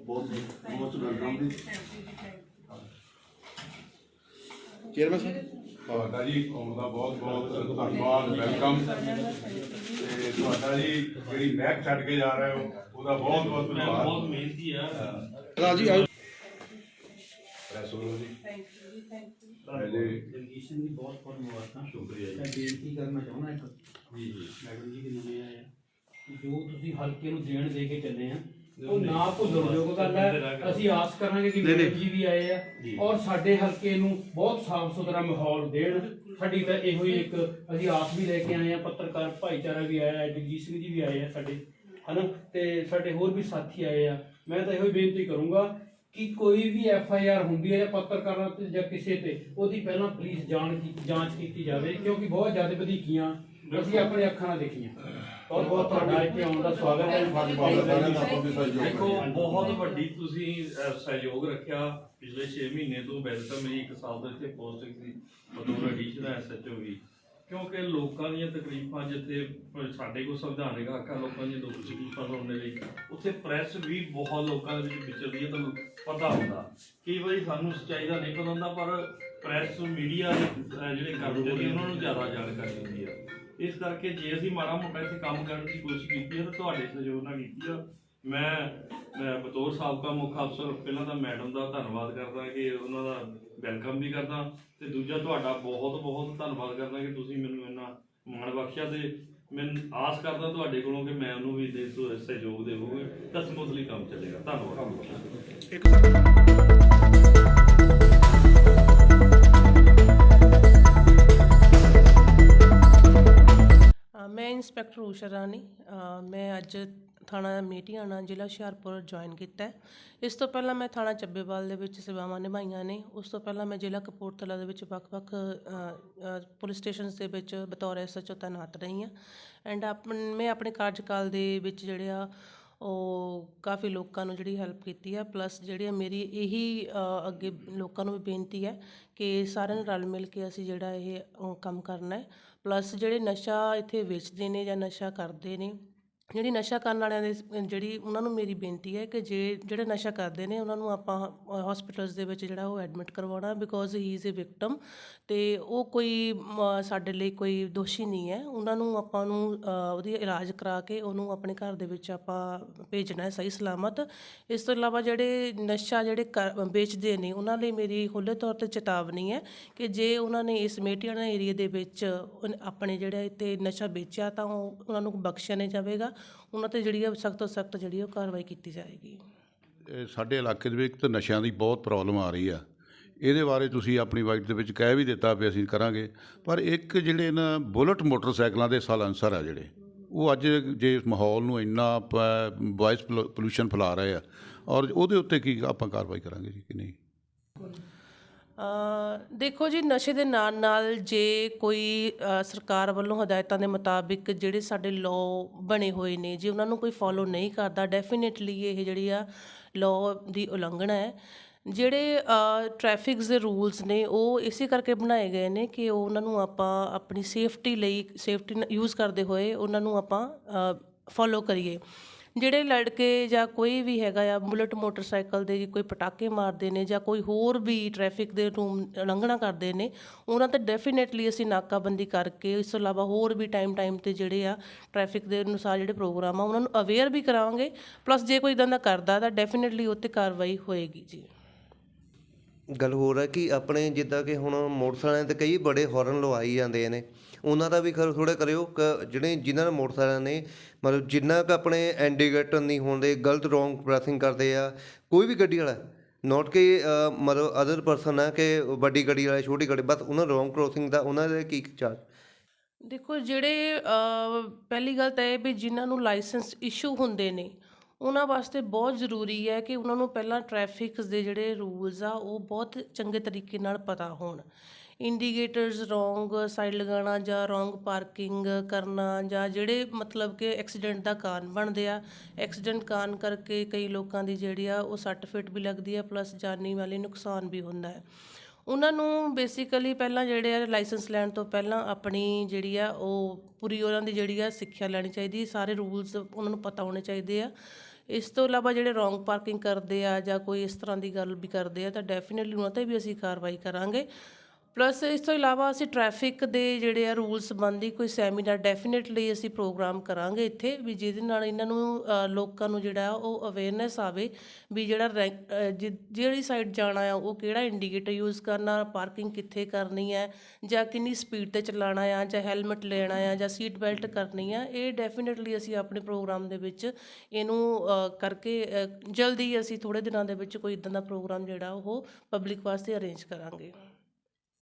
Most welcome ਜੀ। Chairman ਸਾਹਿਬ ਤੁਹਾਡਾ ਜੀ ਆਉਣ ਦਾ ਬਹੁਤ ਬਹੁਤ ਧੰਨਵਾਦ ਵੈਲਕਮ। ਤੇ ਤੁਹਾਡਾ ਜੀ ਜਿਹੜੀ ਮਹਿਕ ਛੱਡ ਕੇ ਜਾ ਰਹੇ ਹੋ ਉਹਦਾ ਬਹੁਤ ਬਹੁਤ ਧੰਨਵਾਦ। ਬਹੁਤ ਮਿਹਨਤੀ ਆ। ਰਾਜੀ ਆਓ। ਪ੍ਰੈਸ ਵੱਲੋਂ ਜੀ। ਥੈਂਕ ਯੂ ਜੀ ਥੈਂਕ ਯੂ ਸਿੰਘ ਦੀ ਬਹੁਤ ਬਹੁਤ ਮੁਬਾਰਕਾਂ ਸ਼ੁਕਰੀਆ ਜੀ। ਮੈਂ ਬੇਨਤੀ ਕਰਨਾ ਚਾਹੁੰਦਾ ਇੱਕ। ਜੀ ਜੀ। ਮੈਡਮ ਜੀ ਦੇ ਨਵੇਂ ਆਏ ਜੋ ਤੁਸੀਂ ਹਲਕੇ ਨੂੰ ਦੇਣ ਦੇ ਕੇ ਚੱਲੇ ਆ ਉਹ ਨਾ ਭੁੱਲਣ ਯੋਗ ਗੱਲ ਹੈ। ਅਸੀਂ ਆਸ ਕਰਾਂਗੇ ਕਿ ਮੈਡਮ ਜੀ ਵੀ ਆਏ ਆ ਔਰ ਸਾਡੇ ਹਲਕੇ ਨੂੰ ਬਹੁਤ ਸਾਫ਼ ਸੁਥਰਾ ਮਾਹੌਲ ਦੇਣ। ਸਾਡੀ ਤਾਂ ਇਹੋ ਹੀ ਇੱਕ ਅਸੀਂ ਆਸ ਵੀ ਲੈ ਕੇ ਆਏ ਆ ਪੱਤਰਕਾਰ ਭਾਈਚਾਰਾ ਵੀ ਆਇਆ ਹੈ ਜਗਜੀਤ ਸਿੰਘ ਜੀ ਵੀ ਆਏ ਆ ਸਾਡੇ ਹਨਾ? ਤੇ ਸਾਡੇ ਹੋਰ ਵੀ ਸਾਥੀ ਆਏ ਆ। ਮੈਂ ਤਾਂ ਇਹੋ ਹੀ ਬੇਨਤੀ ਕਰੂੰਗਾ ਕਿ ਕੋਈ ਵੀ ਐਫ ਆਈ ਆਰ ਹੁੰਦੀ ਹੈ ਜਾਂ ਪੱਤਰਕਾਰਾਂ ਤੇ ਜਾਂ ਕਿਸੇ ਤੇ ਉਹਦੀ ਪਹਿਲਾਂ ਪੁਲਿਸ ਜਾਣ ਕੀ ਜਾਂਚ ਕੀਤੀ ਜਾਵੇ ਕਿਉਂਕਿ ਬਹੁਤ ਜ਼ਿਆਦਾ ਵਧੀਕੀਆਂ ਅਸੀਂ ਆਪਣੇ ਅੱਖਾਂ ਨਾਲ ਦੇਖੀਆਂ। ਬਹੁਤ ਬਹੁਤ ਤੁਹਾਡਾ ਇੱਥੇ ਆਉਣ ਦਾ ਸਵਾਗਤ ਹੈ ਸਹਿਯੋਗ ਦੇਖੋ। ਬਹੁਤ ਵੱਡੀ ਤੁਸੀਂ ਅਹ, ਸਹਿਯੋਗ ਰੱਖਿਆ। ਪਿਛਲੇ 6 ਮਹੀਨੇ ਤੋਂ ਵੈਸੇ ਤਾਂ ਮੇਰੀ 1 ਸਾਲ ਤੋਂ ਇੱਥੇ ਪੋਸਟਿੰਗ ਸੀ ਬਤੌਰ ਐਡੀਸ਼ਨਲ ਐਸਐਚਓ ਵੀ। ਕਿਉਂਕਿ ਲੋਕਾਂ ਦੀਆਂ ਤਕਲੀਫਾਂ ਜਿੱਥੇ ਸਾਡੇ ਕੋਲ ਸੰਵਿਧਾਨਿਕ ਹੱਕ ਆ ਲੋਕਾਂ ਦੀਆਂ ਦੁੱਖ ਤਕਲੀਫਾਂ ਸੁਣਨ ਦੇ ਲਈ, ਉੱਥੇ ਪ੍ਰੈਸ ਵੀ ਬਹੁਤ ਲੋਕਾਂ ਦੇ ਵਿੱਚ ਵਿਚਰਦੀ ਹੈ, ਤੁਹਾਨੂੰ ਪਤਾ ਹੁੰਦਾ। ਕਈ ਵਾਰੀ ਸਾਨੂੰ ਸੱਚਾਈ ਦਾ ਨਹੀਂ ਪਤਾ ਹੁੰਦਾ, ਪਰ ਪ੍ਰੈਸ, ਮੀਡੀਆ ਜਿਹੜੇ ਕਰਦੇ ਉਹਨਾਂ ਨੂੰ ਜ਼ਿਆਦਾ ਜਾਣਕਾਰੀ ਹੁੰਦੀ ਆ ਇਸ ਕਰਕੇ ਜੇ ਅਸੀਂ ਮਾੜਾ ਮੋਟਾ ਇੱਥੇ ਕੰਮ ਕਰਨ ਦੀ ਕੋਸ਼ਿਸ਼ ਕੀਤੀ ਹੈ, ਤਾਂ ਤੁਹਾਡੇ ਸਹਿਯੋਗ ਨਾਲ ਕੀਤੀ ਆ। ਮੈਂ ਮੈਂ ਬਤੌਰ ਸਾਬਕਾ ਮੁੱਖ ਅਫਸਰ ਪਹਿਲਾਂ ਤਾਂ ਮੈਡਮ ਦਾ ਧੰਨਵਾਦ ਕਰਦਾ ਕਿ ਉਹਨਾਂ ਦਾ ਵੈਲਕਮ ਵੀ ਕਰਦਾ ਤੇ ਦੂਜਾ ਤੁਹਾਡਾ ਬਹੁਤ ਬਹੁਤ ਧੰਨਵਾਦ ਕਰਦਾ ਕਿ ਤੁਸੀਂ ਮੈਨੂੰ ਇੰਨਾ ਮਾਣ ਬਖਸ਼ਿਆ ਤੇ ਮੈਂ ਆਸ ਕਰਦਾ ਤੁਹਾਡੇ ਕੋਲੋਂ ਕਿ ਮੈਂ ਉਹਨੂੰ ਵੀ ਦੇ ਸਹਿਯੋਗ ਦੇਵਾਂਗਾ। ਤਾਂ ਸਮੂਥਲੀ ਕੰਮ ਚੱਲੇਗਾ। ਧੰਨਵਾਦ। ਮੈਂ ਇੰਸਪੈਕਟਰ ਊਸ਼ਾ ਰਾਣੀ। ਮੈਂ ਅੱਜ ਥਾਣਾ ਮੇਟੀਆਣਾ ਜ਼ਿਲ੍ਹਾ ਹੁਸ਼ਿਆਰਪੁਰ ਜੁਆਇਨ ਕੀਤਾ ਹੈ। ਇਸ ਤੋਂ ਪਹਿਲਾਂ ਮੈਂ ਥਾਣਾ ਚੱਬੇਵਾਲ ਦੇ ਵਿੱਚ ਸੇਵਾਵਾਂ ਨਿਭਾਈਆਂ ਨੇ। ਉਸ ਤੋਂ ਪਹਿਲਾਂ ਮੈਂ ਜ਼ਿਲ੍ਹਾ ਕਪੂਰਥਲਾ ਦੇ ਵਿੱਚ ਵੱਖ-ਵੱਖ ਅ, ਅ, ਪੁਲਿਸ ਸਟੇਸ਼ਨਸ ਦੇ ਵਿੱਚ ਬਤੌਰ ਐਸਐਚਓ ਤੈਨਾਤ ਰਹੀ ਹਾਂ। ਐਂਡ ਆਪਣ ਮੈਂ ਆਪਣੇ ਕਾਰਜਕਾਲ ਦੇ ਵਿੱਚ ਜਿਹੜੇ ਆ ਉਹ ਕਾਫੀ ਲੋਕਾਂ ਨੂੰ ਜਿਹੜੀ ਹੈਲਪ ਕੀਤੀ ਹੈ ਪਲੱਸ ਜਿਹੜੀ ਆ ਮੇਰੀ ਇਹੀ ਅ, ਅੱਗੇ ਲੋਕਾਂ ਨੂੰ ਵੀ ਬੇਨਤੀ ਹੈ ਕਿ ਸਾਰਿਆਂ ਨੂੰ ਰਲ ਮਿਲ ਕੇ ਅਸੀਂ ਜਿਹੜਾ ਇਹ ਅ, ਕੰਮ ਕਰਨਾ ਹੈ। ਪਲੱਸ ਜਿਹੜੇ ਨਸ਼ਾ ਇੱਥੇ ਵੇਚਦੇ ਨੇ ਜਾਂ ਨਸ਼ਾ ਕਰਦੇ ਨੇ ਜਿਹੜੀ ਨਸ਼ਾ ਕਰਨ ਵਾਲਿਆਂ ਦੇ ਜਿਹੜੀ ਉਹਨਾਂ ਨੂੰ ਮੇਰੀ ਬੇਨਤੀ ਹੈ ਕਿ ਜੇ, ਜਿਹੜੇ ਨਸ਼ਾ ਕਰਦੇ ਨੇ, ਉਹਨਾਂ ਨੂੰ ਆਪਾਂ ਹਸਪੀਟਲਸ ਦੇ ਵਿੱਚ ਜਿਹੜਾ ਉਹ ਐਡਮਿਟ ਕਰਵਾਉਣਾ because he is a victim ਤੇ ਉਹ ਕੋਈ ਸਾਡੇ ਲਈ ਕੋਈ ਦੋਸ਼ੀ ਨਹੀਂ ਹੈ। ਉਹਨਾਂ ਨੂੰ ਆਪਾਂ ਨੂੰ ਉਹਦੀ ਇਲਾਜ ਕਰਾ ਕੇ ਉਹਨੂੰ ਆਪਣੇ ਘਰ ਦੇ ਵਿੱਚ ਆਪਾਂ ਭੇਜਣਾ ਹੈ ਸਹੀ ਸਲਾਮਤ। ਇਸ ਤੋਂ ਇਲਾਵਾ ਜਿਹੜੇ ਨਸ਼ਾ ਜਿਹੜੇ ਕਰ- ਵੇਚਦੇ ਨੇ, ਉਹਨਾਂ ਲਈ ਮੇਰੀ ਖੁੱਲ੍ਹੇ ਤੌਰ ਤੇ ਚੇਤਾਵਨੀ ਹੈ ਕਿ ਜੇ ਉਹਨਾਂ ਨੇ ਇਸ ਮੇਟੀਆਣਾ ਏਰੀਆ ਦੇ ਵਿੱਚ ਆਪਣੇ ਜਿਹੜਾ ਇੱਥੇ ਨਸ਼ਾ ਵੇਚਿਆ ਤਾਂ ਉਹ, ਉਹਨਾਂ ਨੂੰ ਬਖਸ਼ਿਆ ਨਹੀਂ ਜਾਵੇਗਾ। ਉਹਨਾਂ ਤੇ ਜਿਹੜੀ ਆ ਸਖਤ ਤੋਂ ਸਖਤ ਜਿਹੜੀ ਉਹ ਕਾਰਵਾਈ ਕੀਤੀ ਜਾਏਗੀ। ਇਹ ਸਾਡੇ ਇਲਾਕੇ ਦੇ ਵਿੱਚ ਤਾਂ ਨਸ਼ਿਆਂ ਦੀ ਬਹੁਤ ਪ੍ਰੋਬਲਮ ਆ ਰਹੀ ਆ। ਇਹਦੇ ਬਾਰੇ ਤੁਸੀਂ ਆਪਣੀ ਵਾਈਟ ਦੇ ਵਿੱਚ ਕਹਿ ਵੀ ਦਿੱਤਾ ਵੀ ਅਸੀਂ ਕਰਾਂਗੇ। ਪਰ ਇੱਕ ਜਿਹੜੇ ਨਾ ਬੁਲਟ ਮੋਟਰਸਾਈਕਲਾਂ ਦੇ ਸਾਇਲੈਂਸਰ ਆ ਜਿਹੜੇ, ਉਹ ਅੱਜ ਜੇ ਇਸ ਮਾਹੌਲ ਨੂੰ ਇੰਨਾ ਵਾਇਸ ਪੋਲੂਸ਼ਨ ਫੈਲਾ ਰਹੇ ਆ, ਔਰ ਉਹਦੇ ਉੱਤੇ ਕੀ ਆਪਾਂ ਕਾਰਵਾਈ ਕਰਾਂਗੇ ਜੀ ਕਿ ਨਹੀਂ? ਦੇਖੋ ਜੀ, ਨਸ਼ੇ ਦੇ ਨਾਲ ਨਾਲ ਜੇ ਕੋਈ ਸਰਕਾਰ ਵੱਲੋਂ ਹਦਾਇਤਾਂ ਦੇ ਮੁਤਾਬਿਕ ਜਿਹੜੇ ਸਾਡੇ ਲਾਅ ਬਣੇ ਹੋਏ ਨੇ, ਜੇ ਉਹਨਾਂ ਨੂੰ ਕੋਈ ਫੋਲੋ ਨਹੀਂ ਕਰਦਾ ਡੈਫੀਨਿਟਲੀ ਇਹ ਜਿਹੜੀ ਆ ਲਾਅ ਦੀ ਉਲੰਘਣਾ ਹੈ। ਜਿਹੜੇ ਟ੍ਰੈਫਿਕਸ ਦੇ ਰੂਲਸ ਨੇ, ਉਹ ਇਸੇ ਕਰਕੇ ਬਣਾਏ ਗਏ ਨੇ ਕਿ ਉਹ ਉਹਨਾਂ ਨੂੰ ਆਪਾਂ ਆਪਣੀ ਸੇਫਟੀ ਲਈ ਸੇਫਟੀ ਯੂਜ਼ ਕਰਦੇ ਹੋਏ ਉਹਨਾਂ ਨੂੰ ਆਪਾਂ ਫੋਲੋ ਕਰੀਏ। ਜਿਹੜੇ ਲੜਕੇ ਜਾਂ ਕੋਈ ਵੀ ਹੈਗਾ ਆ, ਬੁਲਟ ਮੋਟਰਸਾਈਕਲ ਦੇ ਕੋਈ ਪਟਾਕੇ ਮਾਰਦੇ ਨੇ ਜਾਂ ਕੋਈ ਹੋਰ ਵੀ ਟ੍ਰੈਫਿਕ ਦੇ ਰੂਮ ਉਲੰਘਣਾ ਕਰਦੇ ਨੇ, ਉਹਨਾਂ ਤੇ ਡੈਫੀਨੇਟਲੀ ਅਸੀਂ ਨਾਕਾਬੰਦੀ ਕਰਕੇ ਇਸ ਤੋਂ ਇਲਾਵਾ ਹੋਰ ਵੀ ਟਾਈਮ ਟਾਈਮ ਤੇ ਜਿਹੜੇ ਆ ਟ੍ਰੈਫਿਕ ਦੇ ਅਨੁਸਾਰ ਜਿਹੜੇ ਪ੍ਰੋਗਰਾਮ ਆ, ਉਹਨਾਂ ਨੂੰ ਅਵੇਅਰ ਵੀ ਕਰਾਵਾਂਗੇ ਪਲੱਸ ਜੇ ਕੋਈ ਇਦਾਂ ਦਾ ਕਰਦਾ ਤਾਂ ਡੈਫੀਨੇਟਲੀ ਉੱਤੇ ਕਾਰਵਾਈ ਹੋਏਗੀ ਜੀ। ਗੱਲ ਹੋਰ ਹੈ ਕਿ ਆਪਣੇ ਜਿੱਦਾਂ ਕਿ ਹੁਣ ਮੋਟਰਸਾਈਕਲਾਂ ਤੇ ਕਈ ਬੜੇ ਹੋਰਨ ਲਵਾਈ ਜਾਂਦੇ ਨੇ। ਉਹਨਾਂ ਦਾ ਵੀ ਖਰ ਥੋੜ੍ਹਾ ਕਰਿਓ ਕਿ ਜਿਹੜੇ ਜਿਨ੍ਹਾਂ ਨੇ ਮੋਟਰਸਾਈਕਲਾਂ ਨੇ, ਮਤਲਬ ਜਿੰਨਾ ਕੁ ਆਪਣੇ ਇੰਡੀਕੇਟਰ ਨਹੀਂ ਹੁੰਦੇ, ਗਲਤ ਰੋਂਗ ਪ੍ਰੈਸਿੰਗ ਕਰਦੇ ਆ, ਕੋਈ ਵੀ ਗੱਡੀ ਵਾਲਾ ਨੋਟ ਕਿ ਮਤਲਬ ਅਦਰ ਪਰਸਨ ਆ ਕਿ ਵੱਡੀ ਗੱਡੀ ਵਾਲਾ, ਛੋਟੀ ਗੱਡੀ, ਬਸ ਉਹਨਾਂ ਰੋਂਗ ਕ੍ਰੋਸਿੰਗ ਦਾ ਉਹਨਾਂ ਦੇ ਕੀ ਚਾਰਜ ਦੇਖੋ ਜਿਹੜੇ ਪਹਿਲੀ ਗੱਲ ਤਾਂ ਇਹ ਵੀ ਜਿਨ੍ਹਾਂ ਨੂੰ ਲਾਇਸੈਂਸ ਇਸ਼ੂ ਹੁੰਦੇ ਨੇ ਉਹਨਾਂ ਵਾਸਤੇ ਬਹੁਤ ਜ਼ਰੂਰੀ ਹੈ ਕਿ ਉਹਨਾਂ ਨੂੰ ਪਹਿਲਾਂ ਟਰੈਫਿਕਸ ਦੇ ਜਿਹੜੇ ਰੂਲਸ ਆ, ਉਹ ਬਹੁਤ ਚੰਗੇ ਤਰੀਕੇ ਨਾਲ ਪਤਾ ਹੋਣ। ਇੰਡੀਕੇਟਰਸ ਰੋਂਗ ਸਾਈਡ ਲਗਾਉਣਾ ਜਾਂ ਰੋਂਗ ਪਾਰਕਿੰਗ ਕਰਨਾ ਜਾਂ ਜਿਹੜੇ ਮਤਲਬ ਕਿ ਐਕਸੀਡੈਂਟ ਦਾ ਕਾਰਨ ਬਣਦੇ ਆ ਐਕਸੀਡੈਂਟ ਕਾਰਨ ਕਰਕੇ ਕਈ ਲੋਕਾਂ ਦੀ ਜਿਹੜੀ ਆ, ਉਹ ਸੱਟ ਫਿੱਟ ਵੀ ਲੱਗਦੀ ਆ ਪਲੱਸ ਜਾਨੀ ਵਾਲੀ ਨੁਕਸਾਨ ਵੀ ਹੁੰਦਾ ਹੈ। ਉਹਨਾਂ ਨੂੰ ਬੇਸਿਕਲੀ ਪਹਿਲਾਂ ਜਿਹੜੇ ਆ ਲਾਇਸੈਂਸ ਲੈਣ ਤੋਂ ਪਹਿਲਾਂ ਆਪਣੀ ਜਿਹੜੀ ਆ, ਉਹ ਪੂਰੀ ਉਹਨਾਂ ਦੀ ਜਿਹੜੀ ਆ ਸਿੱਖਿਆ ਲੈਣੀ ਚਾਹੀਦੀ, ਸਾਰੇ ਰੂਲਸ ਉਹਨਾਂ ਨੂੰ ਪਤਾ ਹੋਣੇ ਚਾਹੀਦੇ ਆ। ਇਸ ਤੋਂ ਇਲਾਵਾ ਜਿਹੜੇ ਰੋਂਗ ਪਾਰਕਿੰਗ ਕਰਦੇ ਆ ਜਾਂ ਕੋਈ ਇਸ ਤਰ੍ਹਾਂ ਦੀ ਗੱਲ ਵੀ ਕਰਦੇ ਆ ਤਾਂ ਡੈਫੀਨਿਟਲੀ ਉਹਨਾਂ ਤੇ ਵੀ ਅਸੀਂ ਕਾਰਵਾਈ ਕਰਾਂਗੇ। ਪਲੱਸ ਇਸ ਤੋਂ ਇਲਾਵਾ ਅਸੀਂ ਟ੍ਰੈਫਿਕ ਦੇ ਜਿਹੜੇ ਆ ਰੂਲ ਸੰਬੰਧੀ ਕੋਈ ਸੈਮੀਨਾਰ ਡੈਫੀਨਿਟਲੀ ਅਸੀਂ ਪ੍ਰੋਗਰਾਮ ਕਰਾਂਗੇ ਇੱਥੇ ਵੀ ਜਿਹਦੇ ਨਾਲ ਇਹਨਾਂ ਨੂੰ ਲੋਕਾਂ ਨੂੰ ਜਿਹੜਾ ਉਹ ਅਵੇਅਰਨੈਸ ਆਵੇ ਵੀ ਜਿਹੜਾ ਰੈਂਕ- ਜਿ- ਜਿਹੜੀ ਸਾਈਡ ਜਾਣਾ ਆ ਉਹ ਕਿਹੜਾ ਇੰਡੀਕੇਟਰ ਯੂਜ਼ ਕਰਨਾ ਪਾਰਕਿੰਗ ਕਿੱਥੇ ਕਰਨੀ ਹੈ ਜਾਂ ਕਿੰਨੀ ਸਪੀਡ ਤੇ ਚਲਾਉਣਾ ਆ ਜਾਂ ਹੈਲਮਟ ਲੈਣਾ ਆ ਜਾਂ ਸੀਟ ਬੈਲਟ ਕਰਨੀ ਆ, ਇਹ ਡੈਫੀਨਿਟਲੀ ਅਸੀਂ ਆਪਣੇ ਪ੍ਰੋਗਰਾਮ ਦੇ ਵਿੱਚ ਇਹਨੂੰ ਕਰਕੇ ਜਲਦੀ ਅਸੀਂ ਥੋੜੇ ਦਿਨਾਂ ਦੇ ਵਿੱਚ ਕੋਈ ਇਦਾਂ ਦਾ ਪ੍ਰੋਗਰਾਮ ਜਿਹੜਾ ਉਹ ਪਬਲਿਕ ਵਾਸਤੇ ਅਰੇਂਜ ਕਰਾਂਗੇ।